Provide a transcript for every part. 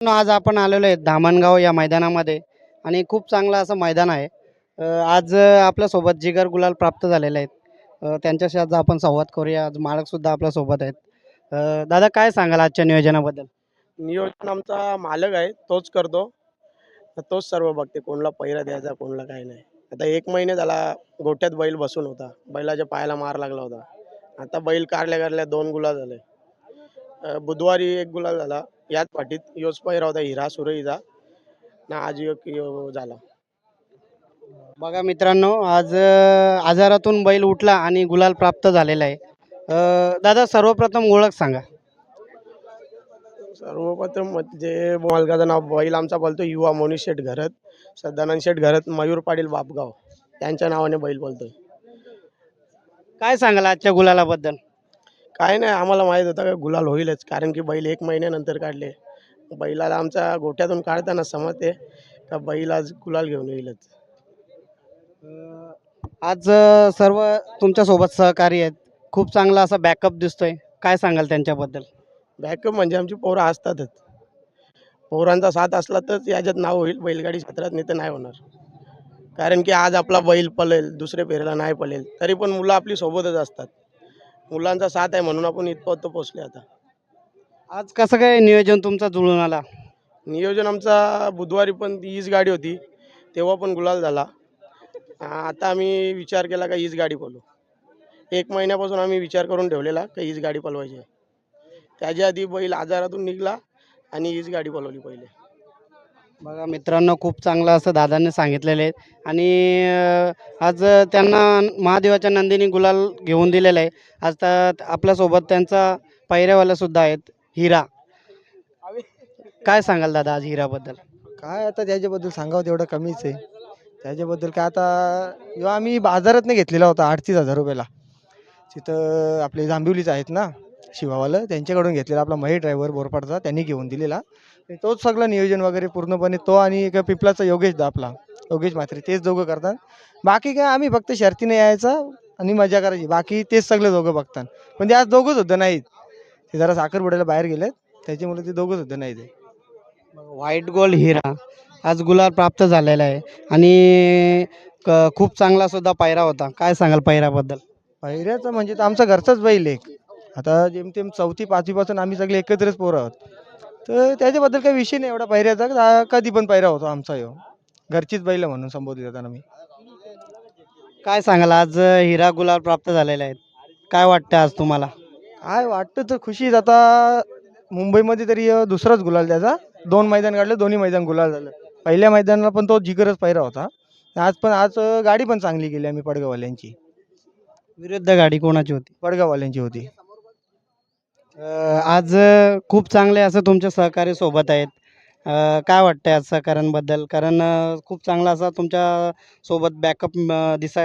आज आपण आलेलो आहे धामणगाव या मैदानामध्ये आणि खूप चांगलं असं मैदान आहे. आज आपल्यासोबत जिगर गुलाल प्राप्त झालेले आहेत. त्यांच्याशी आज आपण संवाद करूया. आज मालकसुद्धा आपल्यासोबत आहेत. दादा काय सांगाल आजच्या नियोजनाबद्दल? नियोजन आमचा मालक आहे. तोच करतो. तर तोच सर्व बघते. कोणला पहिरा द्यायचा कोणला काय नाही. आता एक महिने झाला गोट्यात बैल बसून होता. बैलाच्या पायाला मार लागला होता. आता बैल काढल्या काढल्या दोन गुलाल झाले. बुधवारी एक गुलाल झाला. याच पाठीत योच पहिरा होता हिरा सुरईचा ना आज यो झाला. बघा मित्रांनो आज अ, आजारातून बैल उठला आणि गुलाल प्राप्त झालेला आहे. अ, दादा सर्वप्रथम ओळख सांगा. सर्वप्रथम म्हणजे मालकाचं नाव बैल आमचा बोलतो युवा मोनी शेठ घरत सदानंद शेठ घरत मयूर पाटील बापगाव. त्यांच्या नावाने बैल बोलतोय. काय सांगाल आजच्या गुलालाबद्दल? काय नाही आम्हाला माहीत होतं का गुलाल होईलच. कारण की बैल एक महिन्यानंतर काढले. बैलाला आमच्या गोठ्यातून काढताना समजते का बैल आज गुलाल घेऊन येईलच. आज अ, सर्व तुमच्यासोबत सहकारी आहेत. खूप चांगला असा बॅकअप दिसतोय. काय सांगाल त्यांच्याबद्दल? बॅकअप म्हणजे आमची पोरं असतातच. पोरांचा साथ असला तरच याच्यात नाव होईल. बैलगाडी क्षेत्रात नाही तर नाही होणार. कारण की आज आपला बैल पळेल दुसरे फेरीला नाही पळेल. तरी पण मुलं आपली सोबतच असतात. मुलांचा साथ आहे म्हणून आपण इथपर्यंत पोचले आता. आज कसं काय नियोजन तुमचा जुळून आला? नियोजन आमचा बुधवारी पण हीच गाडी होती तेव्हा पण गुलाल झाला. आता आम्ही विचार केला का हीच गाडी पळू. एक महिन्यापासून आम्ही विचार करून ठेवलेला का हीच गाडी पळवायची आहे. त्याच्या आधी बैल आजारातून निघला आणि हीच गाडी पळवली पहिले. बघा मित्रांनो खूप चांगलं असं दादांनी सांगितलेलं आहे. आणि आज त्यांना महादेवाच्या नंदीने गुलाल घेऊन दिलेला आहे. आज तर आपल्यासोबत त्यांचा पायऱ्यावाला आहेत हिरा. काय सांगाल दादा आज हिराबद्दल? काय आता त्याच्याबद्दल सांगावं तेवढं कमीच आहे. त्याच्याबद्दल काय आता किंवा आम्ही बाजारात नाही घेतलेला होता अडतीस हजार रुपयाला. तिथं आपले जांभिवलीच आहेत ना? शिवावालं. त्यांच्याकडून घेतलेला आपला महेश ड्रायव्हर बोरपाडचा त्यांनी घेऊन दिलेला. तोच सगळं नियोजन वगैरे पूर्णपणे तो आणि एक पिपलाचा योगेश दा आपला. योगेश म्हात्रे तेच दोघं करतात. बाकी काय आम्ही फक्त शर्तीने यायचा आणि मजा करायची. बाकी तेच सगळे दोघं बघतात. पण ते आज दोघंच होतं नाहीत. ते जरा साखरपुड्याला बाहेर गेलेत. त्याच्यामुळे ते दोघंच होतं नाही ते व्हाईट गोल्ड हिरा. आज गुलाल प्राप्त झालेला आहे. आणि क- खूप चांगला सुद्धा पायरा होता. काय सांगाल पायऱ्याबद्दल? पहिऱ्याचं म्हणजे तर आमचा घरचाच बैल एक आता जेमतेम चौथी पाचवीपासून आम्ही सगळे एकत्रच पोरं आहोत. तर त्याच्याबद्दल काही विषय नाही एवढा पायऱ्याचा. का- कधी पण पायरा होतो आमचा ह्यो घरचीच बैल म्हणून संबोधित करताना मी. काय सांगाल आज हिरा गुलाल प्राप्त झालेले आहेत. काय वाटतं आज तुम्हाला? काय वाटतं तर खुशीच. आता मुंबईमध्ये तरी दुसराच गुलाल त्याचा. दोन मैदान काढले दोन्ही मैदान गुलाल झालं. पहिल्या मैदानाला पण तो जिगरच पायरा होता. आज पण आज गाडी पण चांगली केली आम्ही पडगाववाल्यांची. विरुद्ध गाडी कोणाची होती? पडगाववाल्यांची होती. आज खूप चांगले असं तुमचे सहकारी सोबत आहेत. काय वाटतंय आज सहकाऱ्यांबद्दल? कारण खूप चांगला असा तुमच्यासोबत बॅकअप दिसा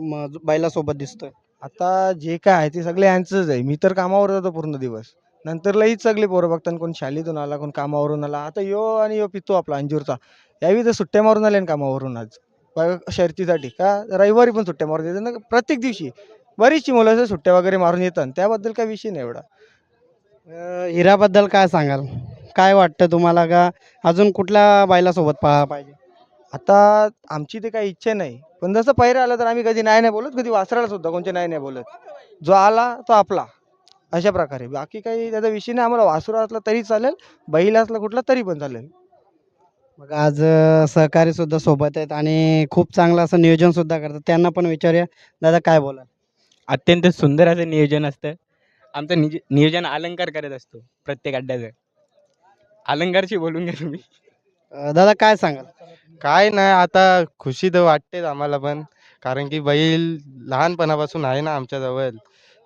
म, बैलासोबत दिसतोय. आता जे काय आहे ते सगळे यांचंच आहे. मी तर कामावर जातो पूर्ण दिवस. नंतर लईच सगळे पोरं बघतात कोण शालीतून आला कोण कामावरून आला. आता यो आणि यो पितो आपला अंजूरचा. यावी तर सुट्ट्या मारून आले ना कामावरून आज. शर्तीसाठी. का? रविवारी पण सुट्ट्या मारून येतात. ना प्रत्येक दिवशी. बरीचशी मुलं सुट्ट्या वगैरे मारून येतात. त्याबद्दल काही विषय नाही एवढा. हिराबद्दल काय सांगाल? काय वाटतं तुम्हाला का? अजून कुठल्या बैलासोबत पळा पाहिजे? आता आमची ते काही इच्छा नाही. पण जसं पहिरा आला तर आम्ही कधी नाही नाही बोलत. कधी वासराला सुद्धा कोणते नाही नाही बोलत. जो आला तो आपला. अशा प्रकारे. बाकी काही त्याचा विषय नाही. आम्हाला वासुरा असला तरी चालेल. बैल असला कुठला तरी पण चालेल. मग आज सहकारी सुद्धा सोबत आहेत आणि खूप चांगलं असं नियोजन सुद्धा करतात. त्यांना पण विचारूया. दादा काय बोला अत्यंत सुंदर असं नियोजन असतं. आमचं निज नियोजन अलंकार करत असतो प्रत्येक अड्ड्याचं. अलंकारशी बोलून घ्या तुम्ही. दादा काय सांगाल? काय नाही आता खुशी तर वाटतेच आम्हाला पण. कारण की बैल लहानपणापासून आहे ना आमच्याजवळ.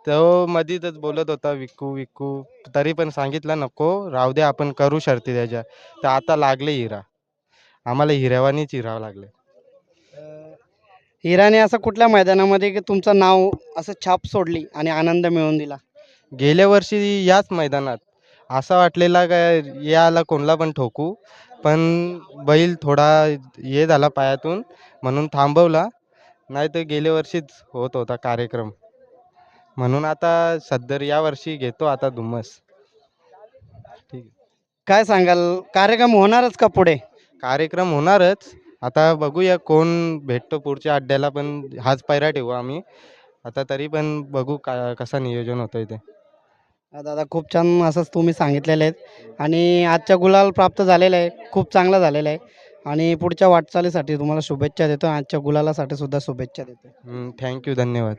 तो मधीतच बोलत होता विकू विकू. तरी पण सांगितलं नको राहू दे आपण करू शर्ती त्याच्या. तर आता लागले हिरा. आम्हाला हिऱ्यावानीच हिरावं लागले. हिराने असं कुठल्या मैदानामध्ये की तुमचं नाव असं छाप सोडली आणि आनंद मिळवून दिला? गेल्या वर्षी याच मैदानात. असा वाटलेला काय याला कोणला पण ठोकू पण बैल थोडा हे झाला पायातून म्हणून थांबवला. नाही तर गेल्या वर्षीच होत होता कार्यक्रम. म्हणून आता सदर या वर्षी घेतो आता धुम्मस. ठीक काय सांगाल? कार्यक्रम होणारच का पुढे? कार्यक्रम होणारच. आता बघूया कोण भेटतो पुढच्या अड्ड्याला पण हाच पायरा ठेवू आम्ही. आता तरी पण बघू का कसं नियोजन होतं ते. हा दादा खूप छान असंच तुम्ही सांगितलेलं आहेत आणि आजच्या गुलाल प्राप्त झालेला आहे. खूप चांगला झालेला आहे. आणि पुढच्या वाटचालीसाठी तुम्हाला शुभेच्छा देतो आजच्या गुलालासाठी सुद्धा शुभेच्छा देतो. थँक्यू धन्यवाद.